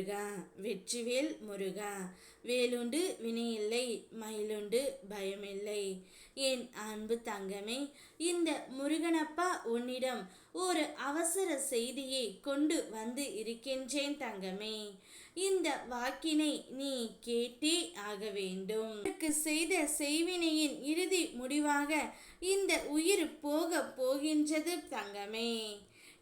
முருகா வெற்றிவேல் முருகா. வேலுண்டு வினையில்லை மயிலுண்டு பயமில்லை. என் அன்பு தங்கமே இந்த முருகனப்பா உன்னிடம் ஒரு அவசர செய்தியை கொண்டு வந்து இருக்கின்றேன் தங்கமே. இந்த வாக்கினை நீ கேட்டே ஆக வேண்டும். உனக்கு செய்த செய்வினையின் இறுதி முடிவாக இந்த உயிர் போக போகின்றது தங்கமே.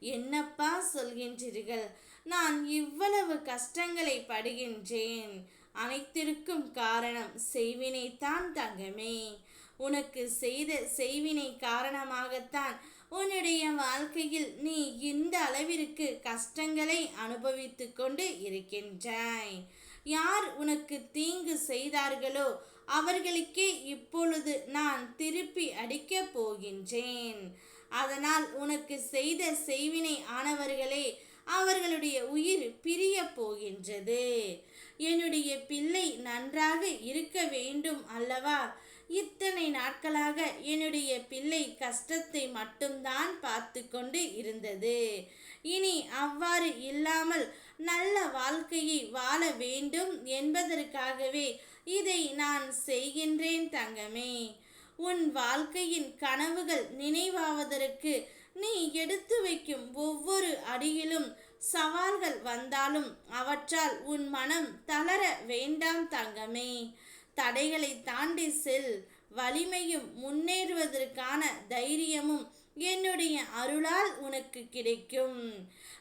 என்னப்பா சொல்கின்றீர்கள்? நான் இவ்வளவு கஷ்டங்களை படுகின்றேன். அனைத்திற்கும் காரணம் செய்வினைத்தான் தங்கமே. உனக்கு செய்த செய்வினை காரணமாகத்தான் உன்னுடைய வாழ்க்கையில் நீ இந்த அளவிற்கு கஷ்டங்களை அனுபவித்து கொண்டு இருக்கின்றாய். யார் உனக்கு தீங்கு செய்தார்களோ அவர்களுக்கே இப்பொழுது நான் திருப்பி அடிக்கப் போகின்றேன். அதனால் உனக்கு செய்த செய்வினை ஆனவர்களே அவர்களுடைய உயிர் பிரிய போகின்றது. என்னுடைய பிள்ளை நன்றாக இருக்க வேண்டும் அல்லவா? இத்தனை நாட்களாக என்னுடைய பிள்ளை கஷ்டத்தை மட்டும்தான் பார்த்து கொண்டு இருந்தது. இனி அவ்வாறு இல்லாமல் நல்ல வாழ்க்கையை வாழ வேண்டும் என்பதற்காகவே இதை நான் செய்கின்றேன் தங்கமே. உன் வாழ்க்கையின் கனவுகள் நினைவாவதற்கு நீ எடுத்து வைக்கும் ஒவ்வொரு அடியிலும் சவால்கள் வந்தாலும் அவற்றால் உன் மனம் தளர வேண்டாம் தங்கமே. தடைகளை தாண்டி செல். வலிமையும் முன்னேறுவதற்கான தைரியமும் என்னுடைய அருளால் உனக்கு கிடைக்கும்.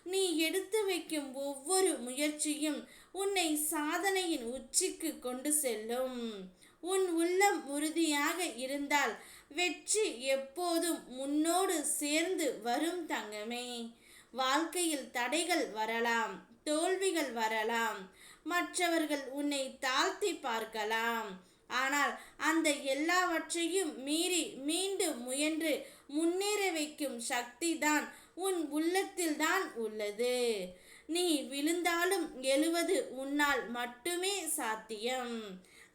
நீ எடுத்து வைக்கும் ஒவ்வொரு முயற்சியும் உன்னை சாதனையின் உச்சிக்கு கொண்டு செல்லும். உறுதியாக இருந்தால் வெற்றி எப்போதும் முன்னோடு சேர்ந்து வரும் தங்கமே. வாழ்க்கையில் தடைகள் வரலாம் தோல்விகள் வரலாம் மற்றவர்கள் உன்னை தாழ்த்தி பார்க்கலாம். ஆனால் அந்த எல்லாவற்றையும் மீறி மீண்டும் முயன்று முன்னேற வைக்கும் சக்தி தான் உன் உள்ளத்தில் தான் உள்ளது. நீ விழுந்தாலும் எழுவது உன்னால் மட்டுமே சாத்தியம்.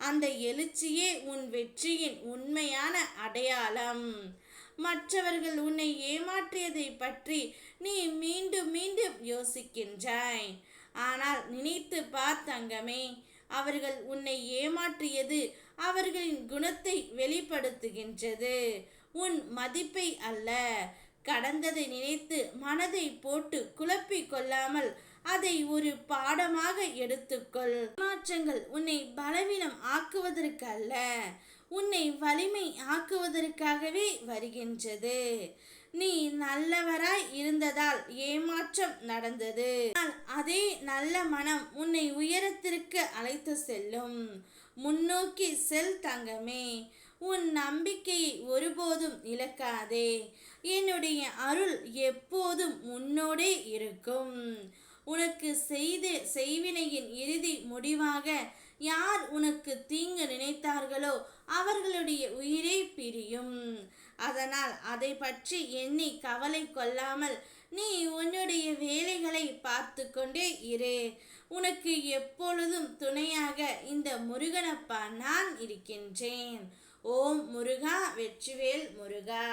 அந்த எழுச்சியே உன் வெற்றியின் உண்மையான அடையாளம். மற்றவர்கள் உன்னை ஏமாற்றியதை பற்றி நீ மீண்டும் மீண்டும் யோசிக்கின்றாய். ஆனால் நினைத்து பார்த்தங்கமே அவர்கள் உன்னை ஏமாற்றியது அவர்களின் குணத்தை வெளிப்படுத்துகின்றது. உன் மதிப்பை அல்ல கடந்ததை நினைத்து மனதை போட்டு குழப்பிக் கொள்ளாமல் அதை ஒரு பாடமாக எடுத்துக்கொள். மாற்றங்கள் உன்னை பலவீனம் ஆக்குவதற்கு அல்ல உன்னை வலிமை ஆக்குவதற்காகவே வருகின்றது. நீ நல்லவராய் இருந்ததால் ஏமாற்றம் நடந்தது. அதே நல்ல மனம் உன்னை உயரத்திற்கு அழைத்து செல்லும். முன்னோக்கி செல் தங்கமே. உன் நம்பிக்கையை ஒருபோதும் இழக்காதே. என்னுடைய அருள் எப்போதும் முன்னோடே இருக்கும். உனக்கு செய்து செய்வினையின் இறுதி முடிவாக யார் உனக்கு தீங்கு நினைத்தார்களோ அவர்களுடைய உயிரை பிரியும். அதனால் அதை பற்றி எண்ணி கவலை கொள்ளாமல் நீ உன்னுடைய வேலைகளை பார்த்து கொண்டே இரு. உனக்கு எப்பொழுதும் துணையாக இந்த முருகனப்பா நான் இருக்கின்றேன். ஓம் முருகா வெற்றிவேல் முருகா.